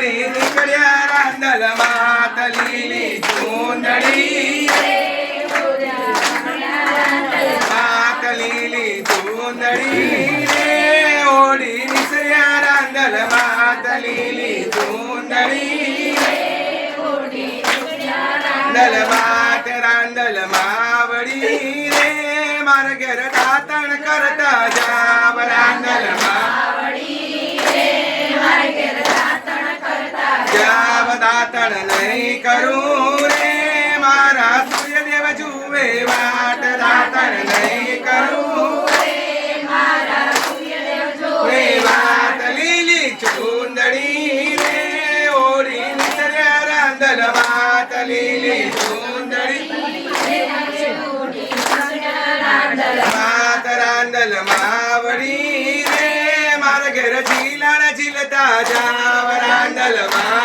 ನೋಡಿ ಕಡೆಯಾರ ಅಂದಲ ಮಾತಲಿ ಚೂಂದಡಿ ಮಾತಲಿ ಚೂಂದಡಿ ಓಡಿ ನಿಸರ್ಯಾರ ಅಂದಲ ಮಾತಲಿ ಚೂಂದಡಿ ಅಂದಲ ಮಾತರ ಅಂದಲ ಮಾವಡಿ ರೇ ಮರಗರ ತಾತಣ ಕರತ ಜಾವರ ಅಂದಲ દાતણ નહીં કરું રે, મારા સૂર્યદેવ જુએ વાટ દાતણ નહીં કરું રે વાત લીલી ચુંદડી રે ઓડી નીકળ્યા રાંદલ માત લીલી ચુંદડી માત રાંદલ માવડી રે, મારા ઘેર ઝીલણ જીલતા જાવ રાંદલ માવડી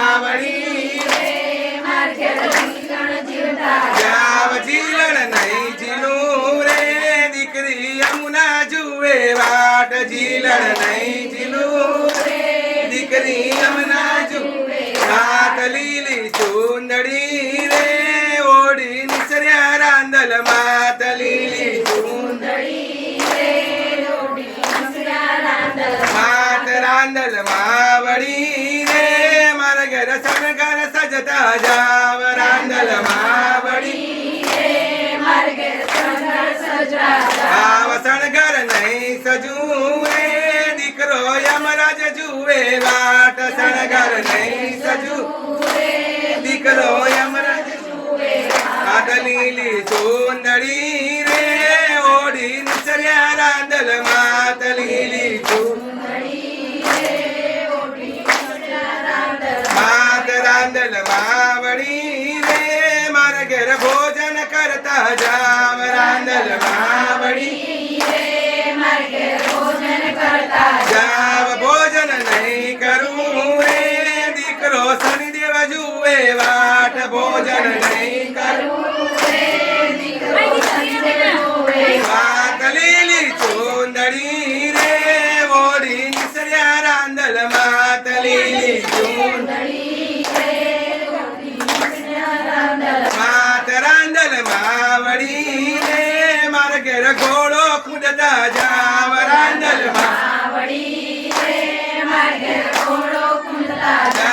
વાટ ઝીલણ નહીં ઝીલું રે દીકરી યમુના જુએ હાથ લીલી ચુંદડી રે ઓડી નિસર્યા રાંદલ માત લીલી ચુંદડી માત રાંદલ માવડી રે માર ઘર શણગાર સજતા જાવ રાંદલ માવડી આવ જુએ વાટ, શણગાર નહીં સજું. દીકરો યમરાજ જુએ હાથ લીલી ચૂંદડી રે ઓડી નિસર્યા રાંદલ માત લીલી ચૂંદડી માત. રાંદલ માવડી રે, મારા ઘેર ભોજન ભોજન નહીં કરું વાત લીલી ચૂંદડી રે ઓડી નિસર્યા રાંદલ માત લીલી ચૂંદડી માત રાંદલ માવડી રે માર ઘેર ઘોડો કૂદતા જાવ રાંદલ જાવ ઘોડો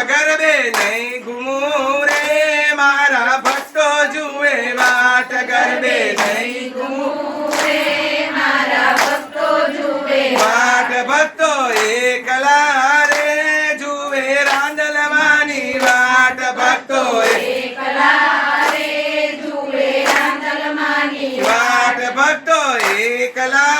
आंदलवानी वाट बघतोय. वाट बघतोय कला